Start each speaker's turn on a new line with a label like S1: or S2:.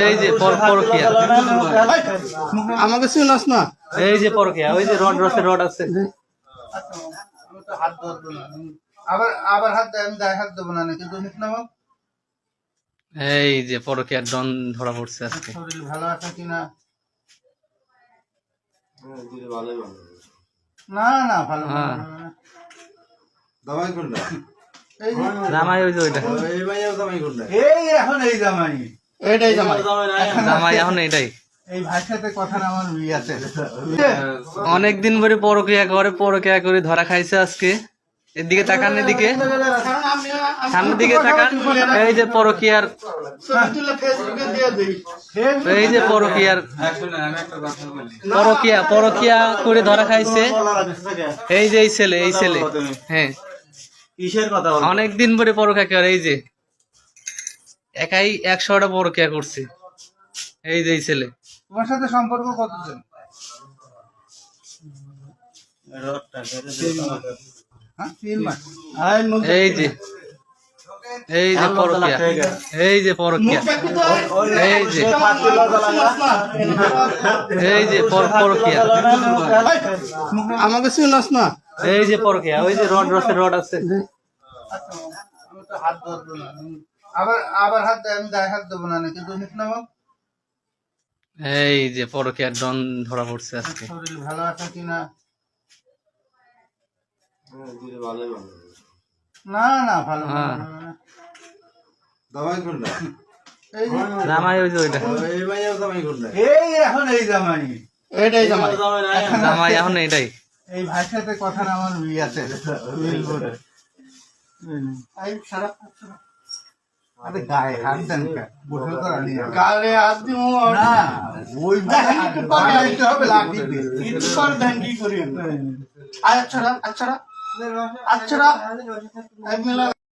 S1: এই যে পর- পরকিয়া।
S2: আমাকে শুনাস না।
S1: এই যে পরকিয়া ওই যে রড রসের রড আছে।
S2: আমি তো হাত ধরবো না আবার আবার হাত আমি গায়ে হাত দেবো না নাকি তুমি নামাও
S1: এই যে পরকিয়ার ডন ধরা পড়ছে আজকে।
S2: শরীর ভালো আছে কিনা না? না ভালো না,
S1: হ্যাঁ।
S2: ভালো না।
S3: কোনটা
S1: জামাই ওই যে ওইটা
S3: এই
S2: এখন এই জামাই। এটাই জামাই।
S1: জামাই এখন এটাই
S2: এই ভাইয়ের কথা আমার বিয়ে আছে
S1: অনেকদিন ধরে পরকিয়া করে পরকিয়া করে ধরা খাইছে আজকে। এদিকে তাকান এদিকে। সামনের দিকে তাকান। এই যে পরকিয়ার
S2: ফেসবুকে দিয়ে দিই
S1: এই যে পরকিয়ার পরকিয়া পরকিয়া করে ধরা খাইছে। এই যে এই ছেলে এই ছেলে। হ্যাঁ।
S3: কিসের কথা
S1: অনেকদিন ধরে পরকিয়া করে এই যে একাই একশোটা পরকিয়া করছে। এই যে ছেলে।
S2: তোমার সাথে সম্পর্ক কতদিন? হ্যাঁ তিন মাস।
S1: এই যে। এই যে পরকিয়া। এই যে পরকিয়া। এই যে। এই যে পর- পরকিয়া।
S2: আমাকে শুনাস না?
S1: এই যে পরকিয়া ওই যে রড রসের রড আছে।
S2: হাত ধরবো না আবার আবার হাত আমি গায়ে হাত দেবো না নামাও
S1: এই যে পরকিয়ার ডন ধরা পড়ছে আজকে।
S2: শরীর ভালো আছে কিনা? না না ভালো না। ভালো না।
S3: দামাই কোনটা?
S1: জামাই ওই যে ওইটা।
S3: এই মাইয়াও দামাই
S2: এই এখন এই জামাই। এটাই জামাই।
S1: জামাই এখন এটাই
S2: এই ভাইয়ের সাথে কথা আমার আছে। এই সারা আরে গায়ে হাত দেন
S4: হাত দিব
S2: না, ওই হবে
S4: দেন কি করি। আচ্ছা আচ্ছা আচ্ছা